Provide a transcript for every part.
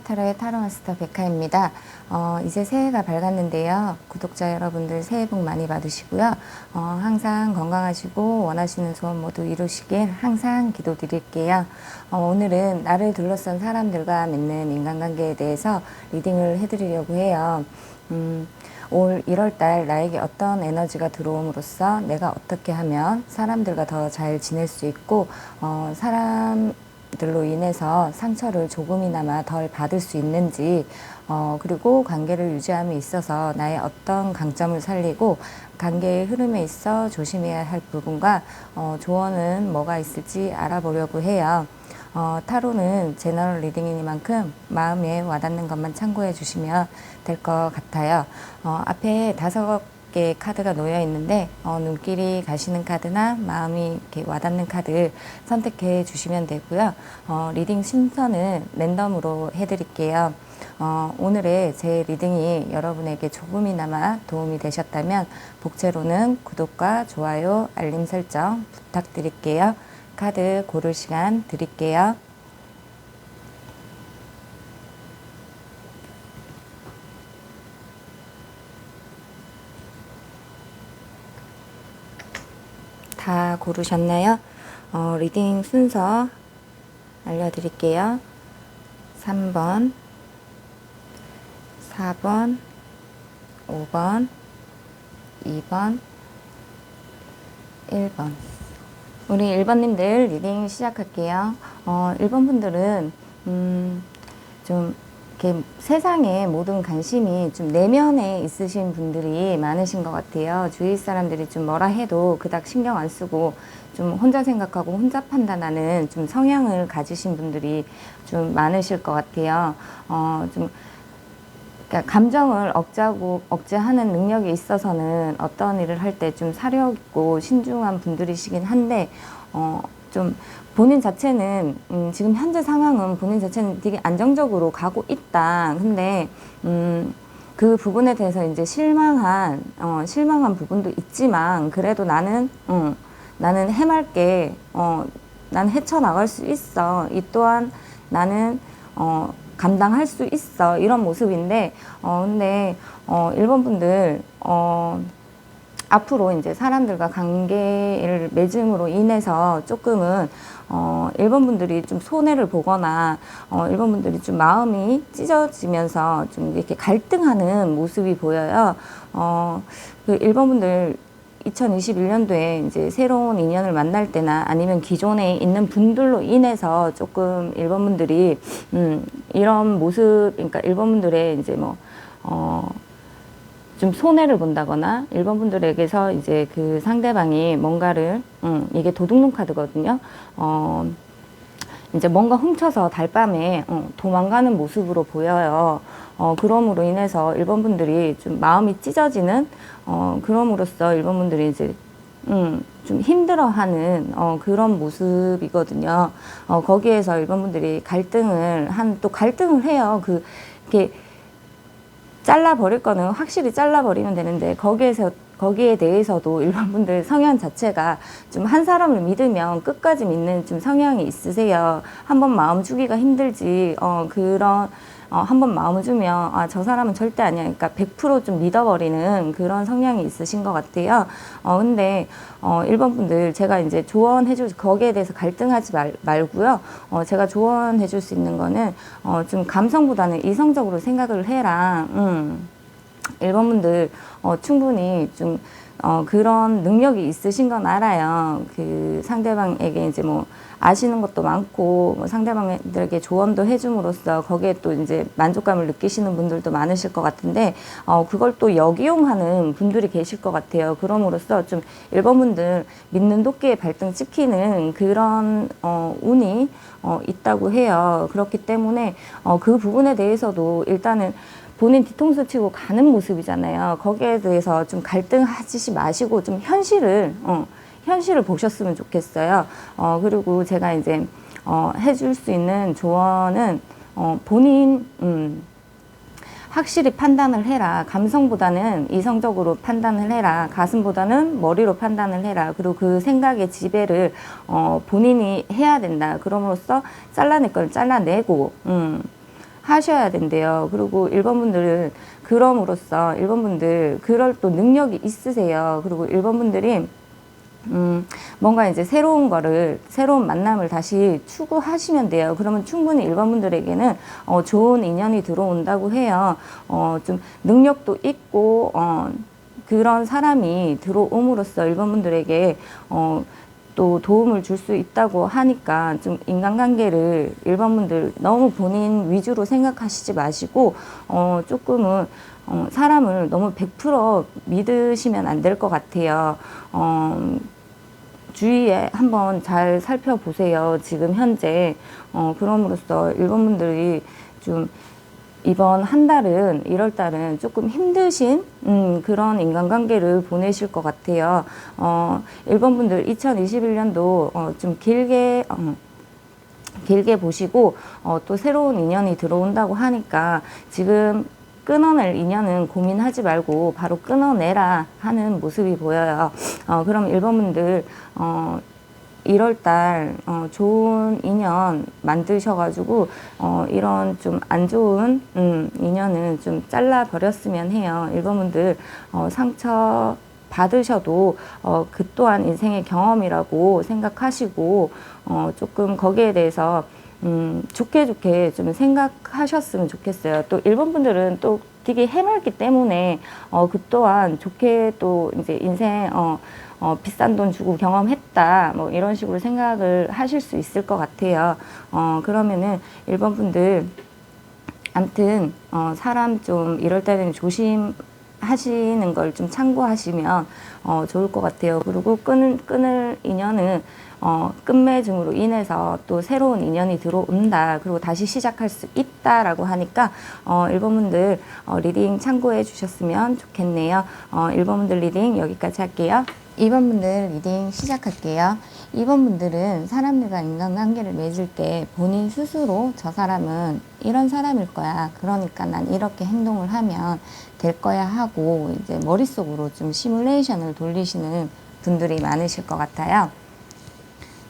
타르마타로의 타로마스터 백화입니다. 어, 이제 새해가 밝았는데요. 구독자 여러분들 새해 복 많이 받으시고요. 어, 항상 건강하시고 원하시는 소원 모두 이루시길 항상 기도드릴게요. 어, 오늘은 나를 둘러싼 사람들과 맺는 인간관계에 대해서 리딩을 해드리려고 해요. 음, 올 1월달 나에게 어떤 에너지가 들어옴으로써 내가 어떻게 하면 사람들과 더 잘 지낼 수 있고 어, 사람 들로 인해서 상처를 조금이나마 덜 받을 수 있는지 어, 그리고 관계를 유지함에 있어서 나의 어떤 강점을 살리고 관계의 흐름에 있어 조심해야 할 부분과 어, 조언은 뭐가 있을지 알아보려고 해요. 어, 타로는 제너럴 리딩이니만큼 마음에 와닿는 것만 참고해 주시면 될 것 같아요. 어, 앞에 다섯 개 카드가 놓여 있는데 어, 눈길이 가시는 카드나 마음이 이렇게 와닿는 카드 선택해 주시면 되고요. 어, 리딩 순서는 랜덤으로 해드릴게요. 어, 오늘의 제 리딩이 여러분에게 조금이나마 도움이 되셨다면 복채로는 구독과 좋아요, 알림 설정 부탁드릴게요. 카드 고를 시간 드릴게요. 다 고르셨나요? 어, 리딩 순서 알려드릴게요. 3번, 4번, 5번, 2번, 1번. 우리 1번님들 리딩 시작할게요. 어, 1번 분들은, 음, 좀, 이렇게 세상의 모든 관심이 좀 내면에 있으신 분들이 많으신 것 같아요. 주위 사람들이 좀 뭐라 해도 그닥 신경 안 쓰고 좀 혼자 생각하고 혼자 판단하는 좀 성향을 가지신 분들이 좀 많으실 것 같아요. 어, 좀, 그러니까 감정을 억제하고 억제하는 능력이 있어서는 어떤 일을 할 때 좀 사력 있고 신중한 분들이시긴 한데 어, 좀 본인 자체는 음, 지금 현재 상황은 본인 자체는 되게 안정적으로 가고 있다. 근데 음, 그 부분에 대해서 이제 실망한 어, 실망한 부분도 있지만 그래도 나는 음, 나는 해맑게 어, 나는 헤쳐나갈 수 있어. 이 또한 나는 어, 감당할 수 있어. 이런 모습인데, 어, 근데, 어, 일본 분들, 어, 앞으로 이제 사람들과 관계를 맺음으로 인해서 조금은 어, 일본 분들이 좀 손해를 보거나 어, 일본 분들이 좀 마음이 찢어지면서 좀 이렇게 갈등하는 모습이 보여요. 어, 그 일본 분들 2021년도에 이제 새로운 인연을 만날 때나 아니면 기존에 있는 분들로 인해서 조금 일본 분들이 음, 이런 모습, 그러니까 일본 분들의 이제 뭐, 어, 좀 손해를 본다거나 일본 분들에게서 이제 그 상대방이 뭔가를 음, 이게 도둑놈 카드거든요. 어, 이제 뭔가 훔쳐서 달밤에 어, 도망가는 모습으로 보여요. 어, 그럼으로 인해서 일본 분들이 좀 마음이 찢어지는 어, 그럼으로써 일본 분들이 이제 음, 좀 힘들어하는 어, 그런 모습이거든요. 어, 거기에서 일본 분들이 갈등을 한 또 갈등을 해요. 그 이렇게 잘라 버릴 거는 확실히 잘라 버리면 되는데 거기에서 거기에 대해서도 일반 분들 성향 자체가 좀 한 사람을 믿으면 끝까지 믿는 좀 성향이 있으세요. 한번 마음 주기가 힘들지 어 그런 어, 한번 마음을 주면 아, 저 사람은 절대 아니야. 그러니까 100%좀 믿어버리는 그런 성향이 있으신 것 같아요. 어, 근데 어, 1번 분들 제가 이제 조언해 줄 거기에 대해서 갈등하지 말, 말고요. 어, 제가 조언해 줄 수 있는 거는 어, 좀 감성보다는 이성적으로 생각을 해라. 음. 1번 분들 어, 충분히 좀 어, 그런 능력이 있으신 건 알아요. 그 상대방에게 이제 뭐 아시는 것도 많고 뭐 상대방들에게 조언도 해줌으로써 거기에 또 이제 만족감을 느끼시는 분들도 많으실 것 같은데 어, 그걸 또 역이용하는 분들이 계실 것 같아요. 그럼으로써 좀 일본 분들 믿는 도끼에 발등 찍히는 그런 어, 운이 어, 있다고 해요. 그렇기 때문에 어, 그 부분에 대해서도 일단은 본인 뒤통수 치고 가는 모습이잖아요. 거기에 대해서 좀 갈등하지 마시고 좀 현실을 어, 현실을 보셨으면 좋겠어요. 어, 그리고 제가 이제 어, 해줄 수 있는 조언은 어, 본인 음, 확실히 판단을 해라. 감성보다는 이성적으로 판단을 해라. 가슴보다는 머리로 판단을 해라. 그리고 그 생각의 지배를 어, 본인이 해야 된다. 그럼으로써 잘라낼 걸 잘라내고 음, 하셔야 된대요. 그리고 1번 분들은 그럼으로써 1번 분들 그럴 또 능력이 있으세요. 그리고 1번 분들이 음, 뭔가 이제 새로운 거를, 새로운 만남을 다시 추구하시면 돼요. 그러면 충분히 일반 분들에게는 어, 좋은 인연이 들어온다고 해요. 어, 좀 능력도 있고, 어, 그런 사람이 들어옴으로써 일반 분들에게 어, 또 도움을 줄 수 있다고 하니까 좀 인간관계를 일반 분들 너무 본인 위주로 생각하시지 마시고 어, 조금은 어, 사람을 너무 100% 믿으시면 안 될 것 같아요. 어, 주위에 한번 잘 살펴보세요. 지금 현재. 어, 그럼으로써 일본 분들이 좀 이번 한 달은, 1월 달은 조금 힘드신, 음, 그런 인간관계를 보내실 것 같아요. 어, 일본 분들 2021년도 어, 좀 길게, 어, 길게 보시고 어, 또 새로운 인연이 들어온다고 하니까 지금 끊어낼 인연은 고민하지 말고 바로 끊어내라 하는 모습이 보여요. 어, 그럼 1번 분들 어, 1월달 어, 좋은 인연 만드셔가지고 어, 이런 좀 안 좋은 음, 인연은 좀 잘라 버렸으면 해요. 1번 분들 어, 상처 받으셔도 어, 그 또한 인생의 경험이라고 생각하시고 어, 조금 거기에 대해서 음, 좋게 좋게 좀 생각하셨으면 좋겠어요. 또 일본 분들은 또 되게 해맑기 때문에 어, 그 또한 좋게 또 이제 인생 어, 어, 비싼 돈 주고 경험했다 뭐 이런 식으로 생각을 하실 수 있을 것 같아요. 어, 그러면은 일본 분들 암튼 어, 사람 좀 이럴 때는 조심. 하시는 걸 좀 참고하시면 어, 좋을 것 같아요. 그리고 끊을, 끊을 인연은 어, 끝맺음으로 인해서 또 새로운 인연이 들어온다. 그리고 다시 시작할 수 있다라고 하니까 어, 1번 분들 어, 리딩 참고해 주셨으면 좋겠네요. 어, 1번 분들 리딩 여기까지 할게요. 2번 분들 리딩 시작할게요. 2번 분들은 사람들과 인간관계를 맺을 때 본인 스스로 저 사람은 이런 사람일 거야. 그러니까 난 이렇게 행동을 하면 될 거야 하고 이제 머릿속으로 좀 시뮬레이션을 돌리시는 분들이 많으실 것 같아요.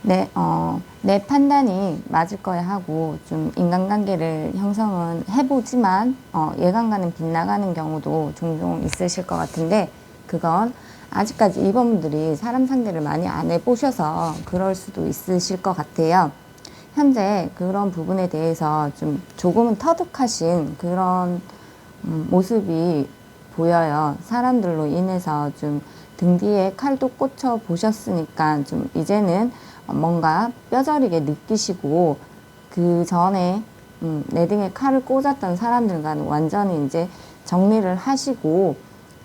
내, 어, 내 판단이 맞을 거야 하고 좀 인간관계를 형성은 해보지만 어, 예감과는 빗나가는 경우도 종종 있으실 것 같은데 그건 아직까지 이번분들이 사람 상대를 많이 안 해보셔서 그럴 수도 있으실 것 같아요. 현재 그런 부분에 대해서 좀 조금은 터득하신 그런 음, 모습이 보여요. 사람들로 인해서 좀 등 뒤에 칼도 꽂혀 보셨으니까 좀 이제는 뭔가 뼈저리게 느끼시고 그 전에 음, 내 등에 칼을 꽂았던 사람들과는 완전히 이제 정리를 하시고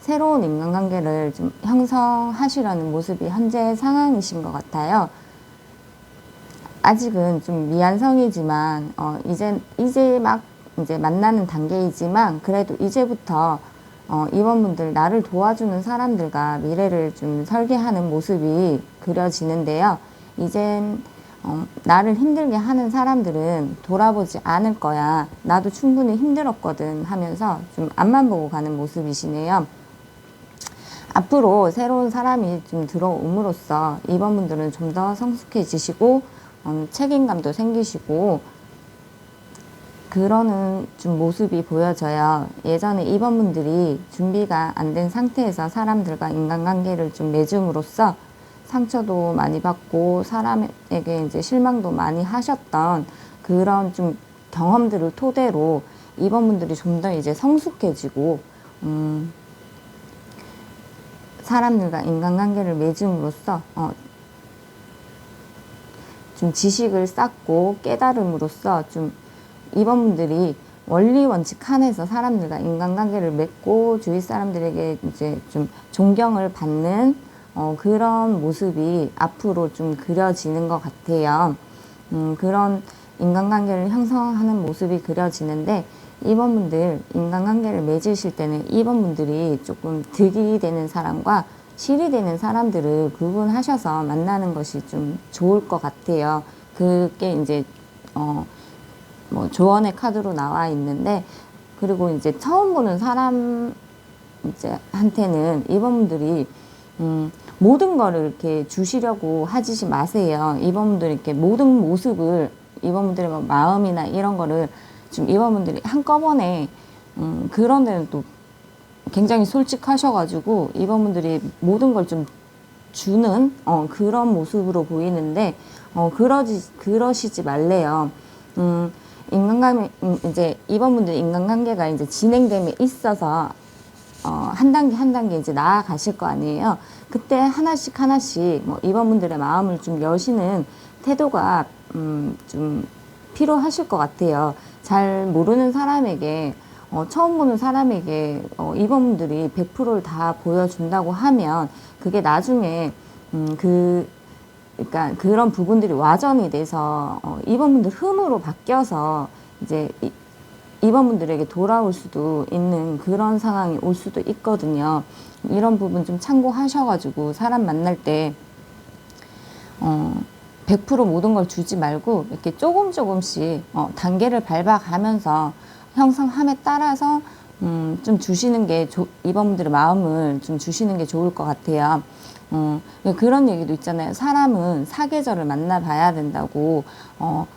새로운 인간관계를 좀 형성하시려는 모습이 현재 상황이신 것 같아요. 아직은 좀 미완성이지만 어 이제 이제 막 이제 만나는 단계이지만 그래도 이제부터 어 임원분들 나를 도와주는 사람들과 미래를 좀 설계하는 모습이 그려지는데요. 이젠 어, 나를 힘들게 하는 사람들은 돌아보지 않을 거야. 나도 충분히 힘들었거든 하면서 좀 앞만 보고 가는 모습이시네요. 앞으로 새로운 사람이 좀 들어옴으로써 이번 분들은 좀 더 성숙해지시고 음, 책임감도 생기시고 그러는 좀 모습이 보여져요. 예전에 이번 분들이 준비가 안 된 상태에서 사람들과 인간관계를 좀 맺음으로써 상처도 많이 받고 사람에게 이제 실망도 많이 하셨던 그런 좀 경험들을 토대로 이번 분들이 좀 더 이제 성숙해지고 음, 사람들과 인간관계를 맺음으로써 어, 좀 지식을 쌓고 깨달음으로써 좀 이번 분들이 원리 원칙 한에서 사람들과 인간관계를 맺고 주위 사람들에게 이제 좀 존경을 받는 어, 그런 모습이 앞으로 좀 그려지는 것 같아요. 음, 그런 인간관계를 형성하는 모습이 그려지는데 이번 분들 인간관계를 맺으실 때는 이번 분들이 조금 득이 되는 사람과 실이 되는 사람들을 구분하셔서 만나는 것이 좀 좋을 것 같아요. 그게 이제 어, 뭐 조언의 카드로 나와 있는데 그리고 이제 처음 보는 사람 이제 한테는 이번 분들이 음, 모든 거를 이렇게 주시려고 하지 마세요. 이번 분들 이렇게 모든 모습을 이번 분들의 뭐 마음이나 이런 거를 좀 이번분들이 한꺼번에 음, 그런 데는 또 굉장히 솔직하셔가지고 이번분들이 모든 걸 좀 주는 어, 그런 모습으로 보이는데 어, 그러지 그러시지 말래요. 음, 인간관계 음, 이제 이번분들 인간관계가 이제 진행됨에 있어서 어, 한 단계 한 단계 이제 나아가실 거 아니에요. 그때 하나씩 하나씩 뭐 이번분들의 마음을 좀 여시는 태도가 음, 좀 필요하실 것 같아요. 잘 모르는 사람에게 어, 처음 보는 사람에게 어, 이번분들이 100%를 다 보여준다고 하면 그게 나중에 음, 그 그러니까 그런 부분들이 와전이 돼서 어, 이번분들 흠으로 바뀌어서 이제 이, 이번분들에게 돌아올 수도 있는 그런 상황이 올 수도 있거든요. 이런 부분 좀 참고하셔가지고 사람 만날 때 어, 100% 모든 걸 주지 말고 이렇게 조금 조금씩 어, 단계를 밟아가면서 형성함에 따라서 음, 좀 주시는 게 조, 이번분들의 마음을 좀 주시는 게 좋을 것 같아요. 어, 그런 얘기도 있잖아요. 사람은 사계절을 만나봐야 된다고. 어,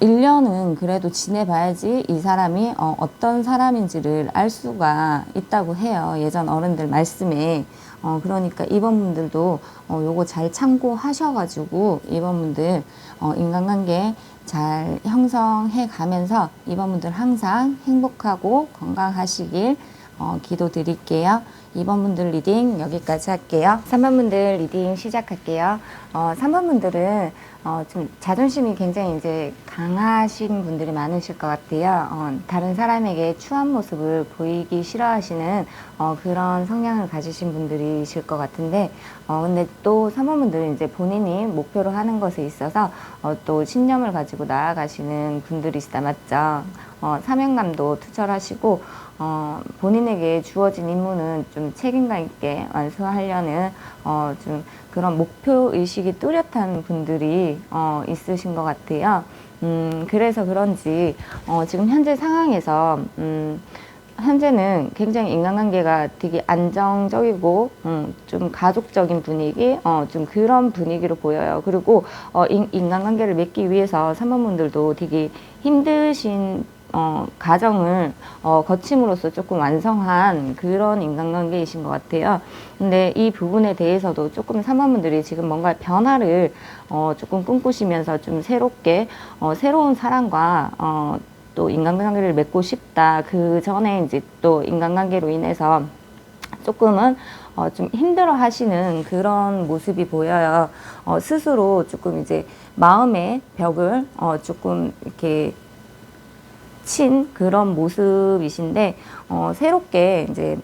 1년은 그래도 지내봐야지 이 사람이 어, 어떤 사람인지를 알 수가 있다고 해요. 예전 어른들 말씀에. 어, 그러니까 이번 분들도 어, 요거 잘 참고하셔가지고 이번 분들 어, 인간관계 잘 형성해 가면서 이번 분들 항상 행복하고 건강하시길 어, 기도 드릴게요. 2번 분들 리딩 여기까지 할게요. 3번 분들 리딩 시작할게요. 어, 3번 분들은 어, 좀 자존심이 굉장히 이제 강하신 분들이 많으실 것 같아요. 어, 다른 사람에게 추한 모습을 보이기 싫어하시는 어, 그런 성향을 가지신 분들이실 것 같은데, 어, 근데 또 3번 분들은 이제 본인이 목표로 하는 것에 있어서 어, 또 신념을 가지고 나아가시는 분들이시다, 맞죠? 어, 사명감도 투철하시고, 어, 본인에게 주어진 임무는 좀 책임감 있게 완수하려는 어, 좀 그런 목표 의식이 뚜렷한 분들이 어, 있으신 것 같아요. 음, 그래서 그런지 어, 지금 현재 상황에서 음, 현재는 굉장히 인간관계가 되게 안정적이고 음, 좀 가족적인 분위기, 어, 좀 그런 분위기로 보여요. 그리고 어, 인, 인간관계를 맺기 위해서 사모분들도 되게 힘드신 어, 가정을 어, 거침으로써 조금 완성한 그런 인간관계이신 것 같아요. 근데 이 부분에 대해서도 조금 사모분들이 지금 뭔가 변화를 어, 조금 꿈꾸시면서 좀 새롭게 어, 새로운 사랑과 어, 또 인간관계를 맺고 싶다. 그 전에 이제 또 인간관계로 인해서 조금은 어, 좀 힘들어 하시는 그런 모습이 보여요. 어, 스스로 조금 이제 마음의 벽을 어, 조금 이렇게 친 그런 모습이신데 어, 새롭게 이제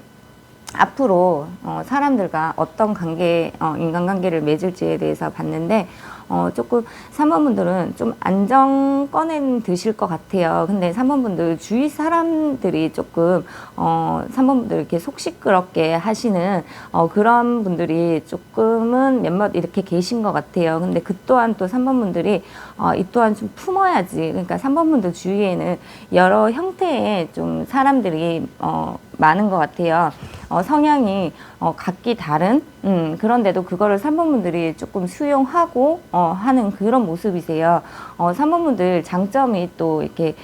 앞으로 어, 사람들과 어떤 관계, 어, 인간관계를 맺을지에 대해서 봤는데 어, 조금 3번분들은 좀 안정권은 드실 것 같아요. 근데 3번분들 주위 사람들이 조금 어, 3번분들 이렇게 속 시끄럽게 하시는 어, 그런 분들이 조금은 몇몇 이렇게 계신 것 같아요. 근데 그 또한 또 3번분들이 어, 이 또한 좀 품어야지. 그러니까 3번분들 주위에는 여러 형태의 좀 사람들이 어, 많은 것 같아요. 어, 성향이 어, 각기 다른 음, 그런데도 그거를 3번분들이 조금 수용하고 어, 하는 그런 모습이세요. 어, 3번분들 장점이 또 이렇게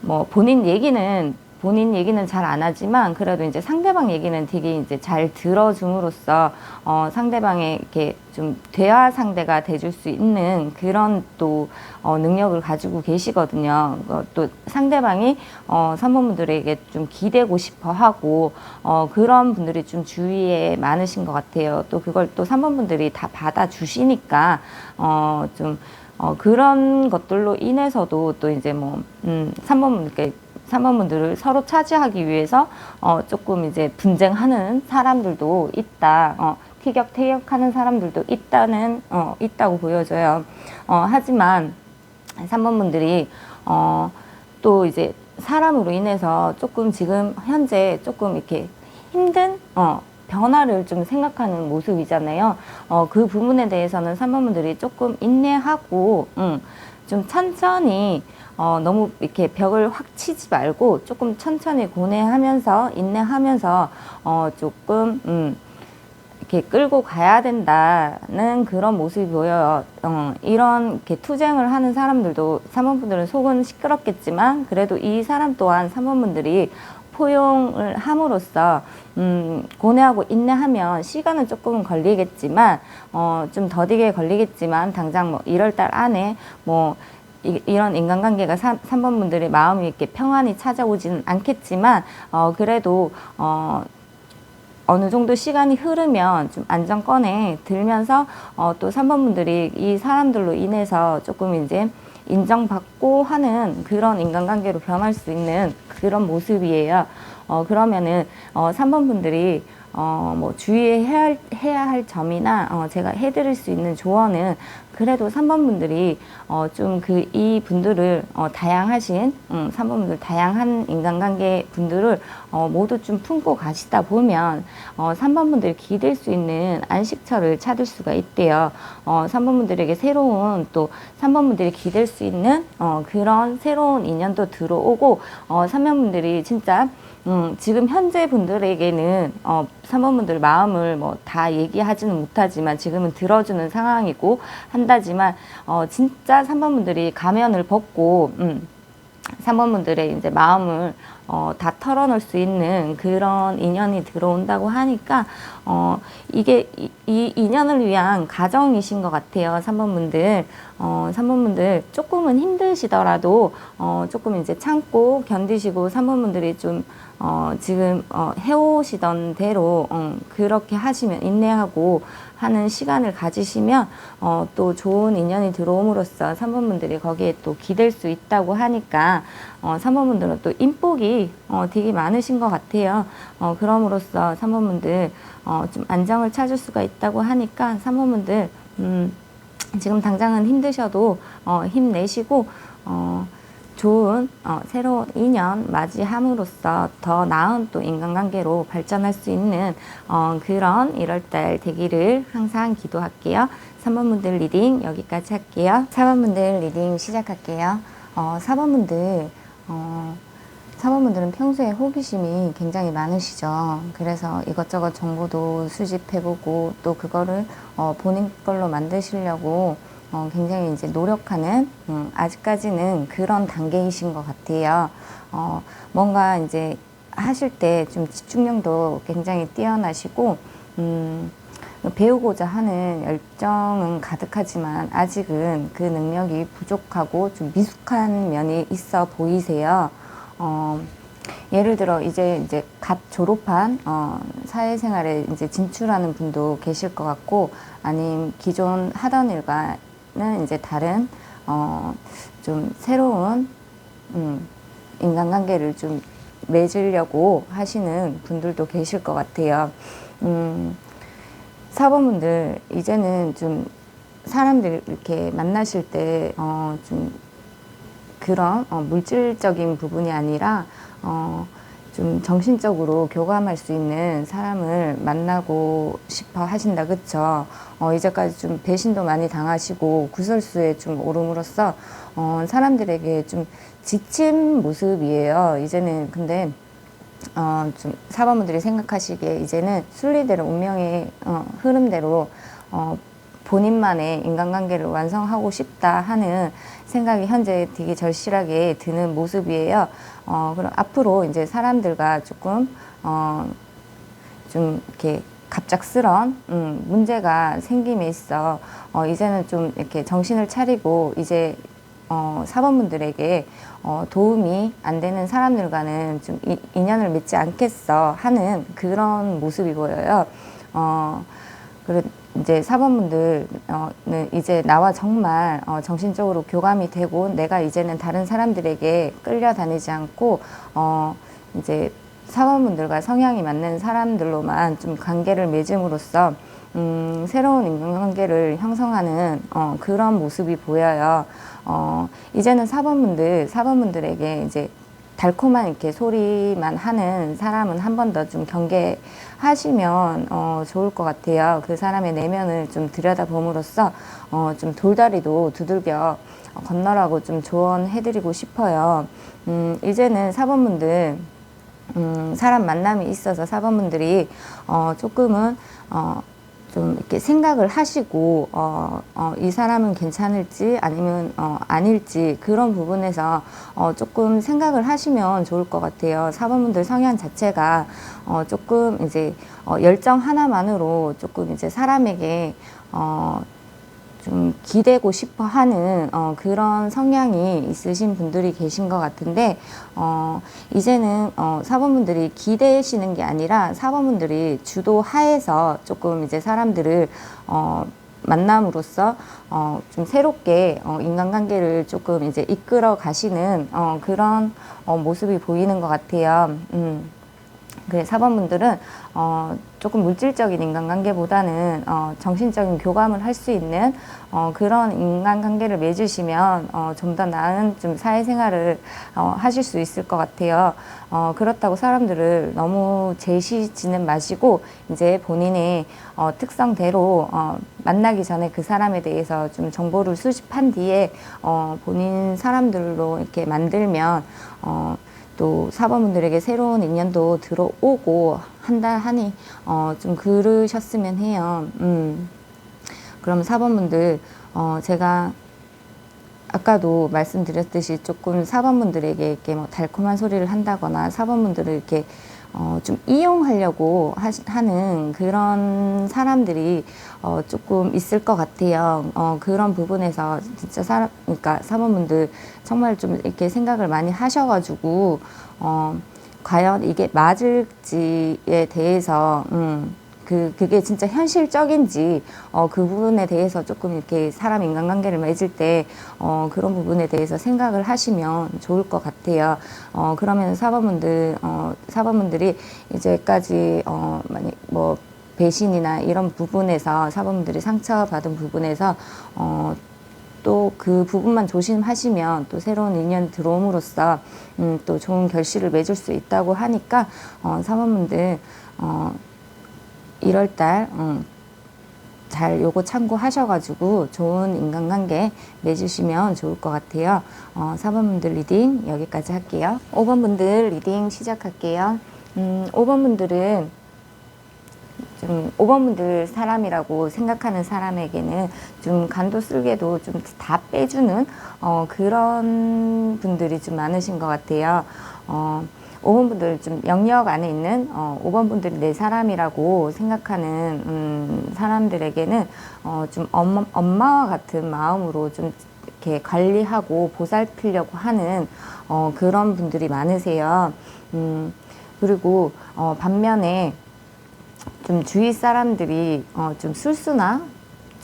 뭐 본인 얘기는 본인 얘기는 잘 안 하지만 그래도 이제 상대방 얘기는 되게 이제 잘 들어줌으로써 어, 상대방의 이렇게 좀 대화 상대가 돼줄 수 있는 그런 또 어, 능력을 가지고 계시거든요. 어, 또 상대방이 어, 산모분들에게 좀 기대고 싶어 하고 어, 그런 분들이 좀 주위에 많으신 것 같아요. 또 그걸 또 산모분들이 다 받아주시니까 어, 좀 어, 그런 것들로 인해서도 또 이제 뭐, 음, 3번, 이렇 게 3번분들을 서로 차지하기 위해서 어, 조금 이제 분쟁하는 사람들도 있다. 어, 티격 태격하는 사람들도 있다는, 어, 있다고 보여져요. 어, 하지만 3번 분들이 어, 또 이제 사람으로 인해서 조금 지금 현재 조금 이렇게 힘든, 어, 변화를 좀 생각하는 모습이잖아요. 어, 그 부분에 대해서는 3번 분들이 조금 인내하고, 음, 좀 천천히, 어, 너무 이렇게 벽을 확 치지 말고 조금 천천히 고뇌하면서, 인내하면서, 어, 조금, 음, 이렇게 끌고 가야 된다는 그런 모습이 보여요. 어, 이런 이렇게 투쟁을 하는 사람들도 사모분들은 속은 시끄럽겠지만 그래도 이 사람 또한 사모분들이 포용을 함으로써 음, 고뇌하고 인내하면 시간은 조금은 걸리겠지만 어, 좀 더디게 걸리겠지만 당장 뭐 1월 달 안에 뭐 이, 이런 인간관계가 사, 3번 분들의 마음이 이렇게 평안히 찾아오지는 않겠지만 어, 그래도 어, 어느 정도 시간이 흐르면 좀 안정권에 들면서 어, 또 3번 분들이 이 사람들로 인해서 조금 이제 인정받고 하는 그런 인간관계로 변할 수 있는 그런 모습이에요. 어, 그러면은 어, 3번 분들이 어, 뭐 주의해야 할, 해야 할 점이나 어, 제가 해드릴 수 있는 조언은 그래도 3번 분들이 어, 좀 그 이 분들을 어, 다양하신 음, 3번 분들 다양한 인간관계 분들을 어, 모두 좀 품고 가시다 보면 어, 3번 분들이 기댈 수 있는 안식처를 찾을 수가 있대요. 어, 3번 분들에게 새로운 또 3번 분들이 기댈 수 있는 어, 그런 새로운 인연도 들어오고 어, 3번 분들이 진짜 음, 지금 현재 분들에게는 어, 사모분들 마음을 뭐 다 얘기하지는 못하지만 지금은 들어주는 상황이고 한 다지만 어, 진짜 3번 분들이 가면을 벗고 음, 3번 분들의 이제 마음을 어, 다 털어놓을 수 있는 그런 인연이 들어온다고 하니까 어, 이게 이, 이 인연을 위한 가정이신 것 같아요. 3번 분들 어, 3번 분들 조금은 힘드시더라도 어, 조금 이제 참고 견디시고 3번 분들이 좀 어, 지금 어, 해오시던 대로 어, 그렇게 하시면 인내하고 하는 시간을 가지시면 어, 또 좋은 인연이 들어옴으로써 3번 분들이 거기에 또 기댈 수 있다고 하니까 어, 3번 분들은 또 인복이 어, 되게 많으신 것 같아요. 어, 그럼으로써 3번 분들 어, 좀 안정을 찾을 수가 있다고 하니까 3번 분들 음, 지금 당장은 힘드셔도 어, 힘내시고 어, 좋은 어, 새로운 인연 맞이함으로써 더 나은 또 인간관계로 발전할 수 있는 어, 그런 1월달 되기를 항상 기도할게요. 3번 분들 리딩 여기까지 할게요. 4번 분들 리딩 시작할게요. 어, 4번 분들 어, 4번 분들은 평소에 호기심이 굉장히 많으시죠. 그래서 이것저것 정보도 수집해보고 또 그거를 어, 본인 걸로 만드시려고 어, 굉장히 이제 노력하는 음, 아직까지는 그런 단계이신 것 같아요. 어, 뭔가 이제 하실 때 좀 집중력도 굉장히 뛰어나시고 음, 배우고자 하는 열정은 가득하지만 아직은 그 능력이 부족하고 좀 미숙한 면이 있어 보이세요. 어, 예를 들어 이제 이제 갓 졸업한 어, 사회생활에 이제 진출하는 분도 계실 것 같고 아님 기존 하던 일과 는 이제 다른 어, 좀 새로운 음, 인간관계를 좀 맺으려고 하시는 분들도 계실 것 같아요. 음, 사범분들 이제는 좀 사람들 이렇게 만나실 때 어, 좀 그런 어, 물질적인 부분이 아니라 어, 좀 정신적으로 교감할 수 있는 사람을 만나고 싶어 하신다. 그쵸? 어, 이제까지 좀 배신도 많이 당하시고 구설수에 좀 오름으로써 어, 사람들에게 좀 지친 모습이에요. 이제는 근데 어, 좀 사범분들이 생각하시기에 이제는 순리대로 운명의 어, 흐름대로 어, 본인만의 인간관계를 완성하고 싶다 하는 생각이 현재 되게 절실하게 드는 모습이에요. 어, 그럼 앞으로 이제 사람들과 조금, 어, 좀 이렇게 갑작스런 음, 문제가 생김에 있어 어, 이제는 좀 이렇게 정신을 차리고 이제 어, 사범분들에게 어, 도움이 안 되는 사람들과는 좀 이, 인연을 맺지 않겠어 하는 그런 모습이 보여요. 어, 그리고 이제 사범분들은 이제 나와 정말 어, 정신적으로 교감이 되고 내가 이제는 다른 사람들에게 끌려다니지 않고 어, 이제 사범분들과 성향이 맞는 사람들로만 좀 관계를 맺음으로써 음, 새로운 인간관계를 형성하는 어, 그런 모습이 보여요. 어, 이제는 사범분들, 사범분들에게 이제 달콤한 이렇게 소리만 하는 사람은 한 번 더 좀 경계하시면 어, 좋을 것 같아요. 그 사람의 내면을 좀 들여다봄으로써 어, 좀 돌다리도 두들겨 건너라고 좀 조언해드리고 싶어요. 음, 이제는 사범분들 음, 사람 만남이 있어서 사범분들이 어, 조금은 어, 좀 이렇게 생각을 하시고 어, 어, 이 사람은 괜찮을지 아니면 어, 아닐지 그런 부분에서 어, 조금 생각을 하시면 좋을 것 같아요. 사범분들 성향 자체가 어, 조금 이제 어, 열정 하나만으로 조금 이제 사람에게 어, 좀 기대고 싶어 하는 어, 그런 성향이 있으신 분들이 계신 것 같은데 어, 이제는 어, 사범분들이 기대시는 게 아니라 사범분들이 주도하에서 조금 이제 사람들을 어, 만남으로써 어, 좀 새롭게 어, 인간관계를 조금 이제 이끌어 가시는 어, 그런 어, 모습이 보이는 것 같아요. 음. 그 사범분들은 어, 조금 물질적인 인간관계보다는 어, 정신적인 교감을 할 수 있는 어, 그런 인간관계를 맺으시면 어, 좀 더 나은 좀 사회생활을 어, 하실 수 있을 것 같아요. 어, 그렇다고 사람들을 너무 제시지는 마시고 이제 본인의 어, 특성대로 어, 만나기 전에 그 사람에 대해서 좀 정보를 수집한 뒤에 어, 본인 사람들로 이렇게 만들면 어, 또 사범분들에게 새로운 인연도 들어오고 한다 하니 어, 좀 그러셨으면 해요. 음. 그럼 사범분들 어, 제가 아까도 말씀드렸듯이 조금 사범분들에게 이렇게 뭐 달콤한 소리를 한다거나 사범분들을 이렇게 어, 좀 이용하려고 하시, 하는 그런 사람들이 어, 조금 있을 것 같아요. 어, 그런 부분에서 진짜 사람, 그러니까 사범분들 정말 좀 이렇게 생각을 많이 하셔가지고 어, 과연 이게 맞을지에 대해서 음, 그 그게 진짜 현실적인지 어, 그 부분에 대해서 조금 이렇게 사람 인간관계를 맺을 때 어, 그런 부분에 대해서 생각을 하시면 좋을 것 같아요. 어, 그러면 사범분들 어, 사범분들이 이제까지 어, 만약 뭐 배신이나 이런 부분에서 사범분들이 상처받은 부분에서 어, 또 그 부분만 조심하시면 또 새로운 인연 들어옴으로써 음, 또 좋은 결실을 맺을 수 있다고 하니까 어, 사범분들 어, 1월달 음, 잘 요거 참고하셔가지고 좋은 인간관계 맺으시면 좋을 것 같아요. 어, 4번분들 리딩 여기까지 할게요. 5번분들 리딩 시작할게요. 음, 5번분들은 좀 5번분들 사람이라고 생각하는 사람에게는 좀 간도 쓸게도 좀 다 빼주는 어, 그런 분들이 좀 많으신 것 같아요. 어, 5번 분들 좀 영역 안에 있는 어, 5번 분들이 내 사람이라고 생각하는 음, 사람들에게는 어, 좀 엄마, 엄마와 같은 마음으로 좀 이렇게 관리하고 보살피려고 하는 어, 그런 분들이 많으세요. 음, 그리고 어, 반면에 좀 주위 사람들이 어, 좀 술수나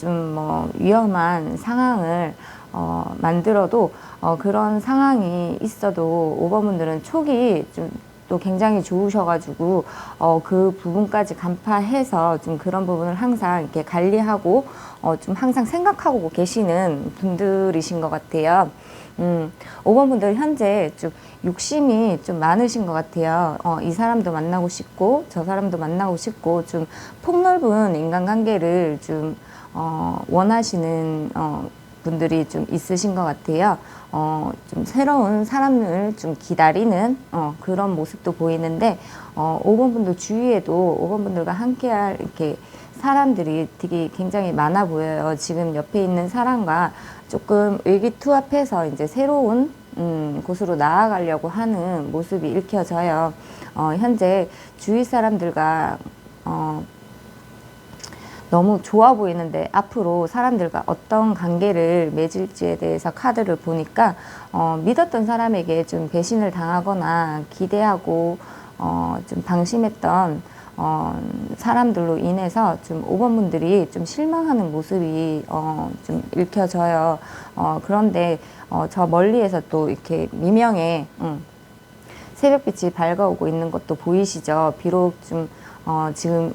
좀 뭐 위험한 상황을 어, 만들어도 어, 그런 상황이 있어도 오버분들은 촉이 좀 또 굉장히 좋으셔가지고 어, 그 부분까지 간파해서 좀 그런 부분을 항상 이렇게 관리하고 어, 좀 항상 생각하고 계시는 분들이신 것 같아요. 음, 5번 분들 현재 좀 욕심이 좀 많으신 것 같아요. 어, 이 사람도 만나고 싶고, 저 사람도 만나고 싶고, 좀 폭넓은 인간관계를 좀, 어, 원하시는, 어, 분들이 좀 있으신 것 같아요. 어, 좀 새로운 사람을 좀 기다리는 어, 그런 모습도 보이는데, 어, 5번 분들 주위에도 5번 분들과 함께할 이렇게 사람들이 되게 굉장히 많아 보여요. 지금 옆에 있는 사람과 조금 의기투합해서 이제 새로운 음, 곳으로 나아가려고 하는 모습이 읽혀져요. 어, 현재 주위 사람들과 어, 너무 좋아 보이는데 앞으로 사람들과 어떤 관계를 맺을지에 대해서 카드를 보니까 어, 믿었던 사람에게 좀 배신을 당하거나 기대하고 어, 좀 방심했던 어, 사람들로 인해서 좀 5번 분들이 좀 실망하는 모습이 어, 좀 읽혀져요. 어, 그런데 어, 저 멀리에서 또 이렇게 미명에 음, 새벽빛이 밝아오고 있는 것도 보이시죠? 비록 좀 어, 지금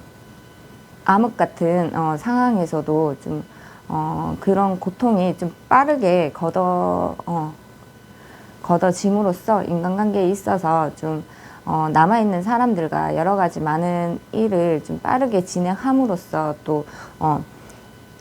암흑 같은 어, 상황에서도 좀 어, 그런 고통이 좀 빠르게 걷어 어, 걷어짐으로써 인간관계에 있어서 좀 어, 남아있는 사람들과 여러 가지 많은 일을 좀 빠르게 진행함으로써 또 어,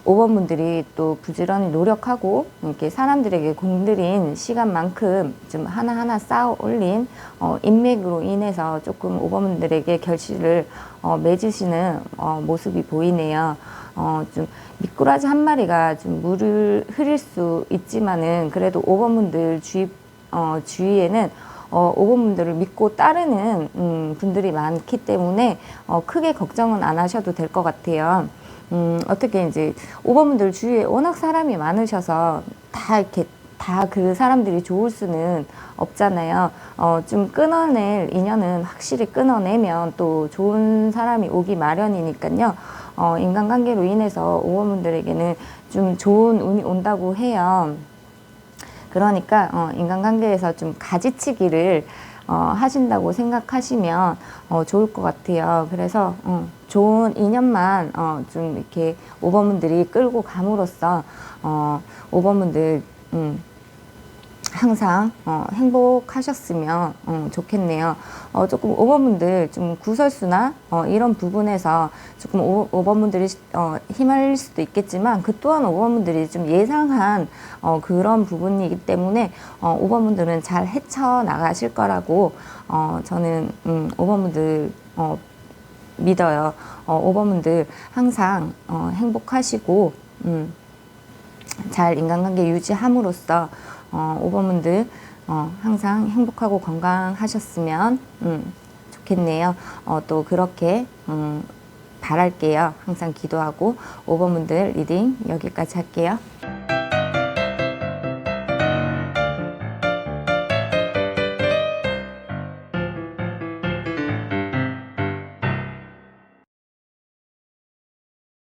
5번 분들이 또 부지런히 노력하고 이렇게 사람들에게 공들인 시간만큼 좀 하나하나 쌓아 올린 어, 인맥으로 인해서 조금 5번 분들에게 결실을 어, 맺으시는 어, 모습이 보이네요. 어, 좀 미꾸라지 한 마리가 좀 물을 흐릴 수 있지만은 그래도 5번 분들 주위, 어, 주위에는 어, 5번분들을 믿고 따르는 음, 분들이 많기 때문에 어, 크게 걱정은 안 하셔도 될 것 같아요. 음, 어떻게 이제 5번분들 주위에 워낙 사람이 많으셔서 다 이렇게 다 그 사람들이 좋을 수는 없잖아요. 어, 좀 끊어낼 인연은 확실히 끊어내면 또 좋은 사람이 오기 마련이니까요. 어, 인간관계로 인해서 5번분들에게는 좀 좋은 운이 온다고 해요. 그러니까 어, 인간관계에서 좀 가지치기를 어, 하신다고 생각하시면 어, 좋을 것 같아요. 그래서 어, 좋은 인연만 어, 좀 이렇게 5번분들이 끌고 감으로써 어, 5번분들 음, 항상 어, 행복하셨으면 어, 좋겠네요. 어, 조금 5번분들 좀 구설수나 어, 이런 부분에서 조금 5, 5번분들이 어, 힘을 수도 있겠지만 그 또한 5번분들이 좀 예상한 어, 그런 부분이기 때문에 어, 5번분들은 잘 헤쳐 나가실 거라고 어, 저는 음, 5번분들 어, 믿어요. 어, 5번분들 항상 어, 행복하시고 음, 잘 인간관계 유지함으로써 어, 5번분들 어, 항상 행복하고 건강하셨으면 음, 좋겠네요. 어, 또 그렇게 음, 바랄게요. 항상 기도하고 5번분들 리딩 여기까지 할게요.